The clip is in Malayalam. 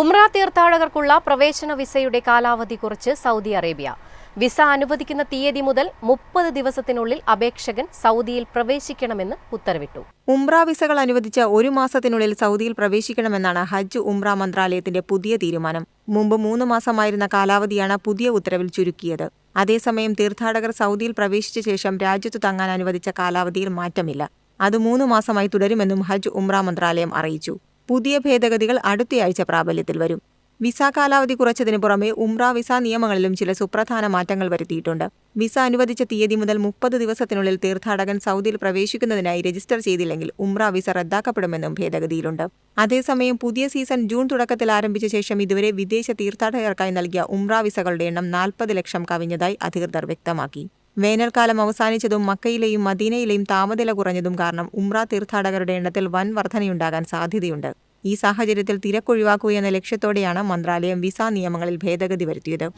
ഉംറ തീർത്ഥാടകർക്കുള്ള പ്രവേശന വിസയുടെ കാലാവധി കുറച്ച് സൗദി അറേബ്യ. വിസ അനുവദിക്കുന്ന തീയതി മുതൽ മുപ്പത് ദിവസത്തിനുള്ളിൽ അപേക്ഷകൻ സൗദിയിൽ പ്രവേശിക്കണമെന്ന് ഉത്തരവിട്ടു. ഉംറ വിസകൾ അനുവദിച്ച ഒരു മാസത്തിനുള്ളിൽ സൗദിയിൽ പ്രവേശിക്കണമെന്നാണ് ഹജ്ജ് ഉംറ മന്ത്രാലയത്തിന്റെ പുതിയ തീരുമാനം. മുമ്പ് മൂന്ന് മാസമായിരുന്ന കാലാവധിയാണ് പുതിയ ഉത്തരവിൽ ചുരുക്കിയത്. അതേസമയം തീർത്ഥാടകർ സൗദിയിൽ പ്രവേശിച്ച ശേഷം രാജ്യത്തു തങ്ങാൻ അനുവദിച്ച കാലാവധിയിൽ മാറ്റമില്ല. അത് മൂന്ന് മാസമായി തുടരുമെന്നും ഹജ്ജ് ഉംറ മന്ത്രാലയം അറിയിച്ചു. പുതിയ ഭേദഗതികൾ അടുത്തയാഴ്ച പ്രാബല്യത്തിൽ വരും. വിസ കാലാവധി കുറച്ചതിന് പുറമെ ഉംറ വിസ നിയമങ്ങളിലും ചില സുപ്രധാന മാറ്റങ്ങൾ വരുത്തിയിട്ടുണ്ട്. വിസ അനുവദിച്ച തീയതി മുതൽ മുപ്പത് ദിവസത്തിനുള്ളിൽ തീർത്ഥാടകൻ സൗദിയിൽ പ്രവേശിക്കുന്നതിനായി രജിസ്റ്റർ ചെയ്തില്ലെങ്കിൽ ഉംറ വിസ റദ്ദാക്കപ്പെടുമെന്നും ഭേദഗതിയിലുണ്ട്. അതേസമയം പുതിയ സീസൺ ജൂൺ തുടക്കത്തിൽ ആരംഭിച്ച ശേഷം ഇതുവരെ വിദേശ തീർത്ഥാടകർക്കായി നൽകിയ ഉംറ വിസകളുടെ എണ്ണം നാൽപ്പത് ലക്ഷം കവിഞ്ഞതായി അധികൃതർ വ്യക്തമാക്കി. വേനൽക്കാലം അവസാനിച്ചതും മക്കയിലെയും മദീനയിലെയും താപനില കുറഞ്ഞതും കാരണം ഉംറ തീർത്ഥാടകരുടെ എണ്ണത്തിൽ വൻ വർധനയുണ്ടാകാൻ സാധ്യതയുണ്ട്. ഈ സാഹചര്യത്തിൽ തിരക്കൊഴിവാക്കുക എന്ന ലക്ഷ്യത്തോടെയാണ് മന്ത്രാലയം വിസ നിയമങ്ങളിൽ ഭേദഗതി വരുത്തിയത്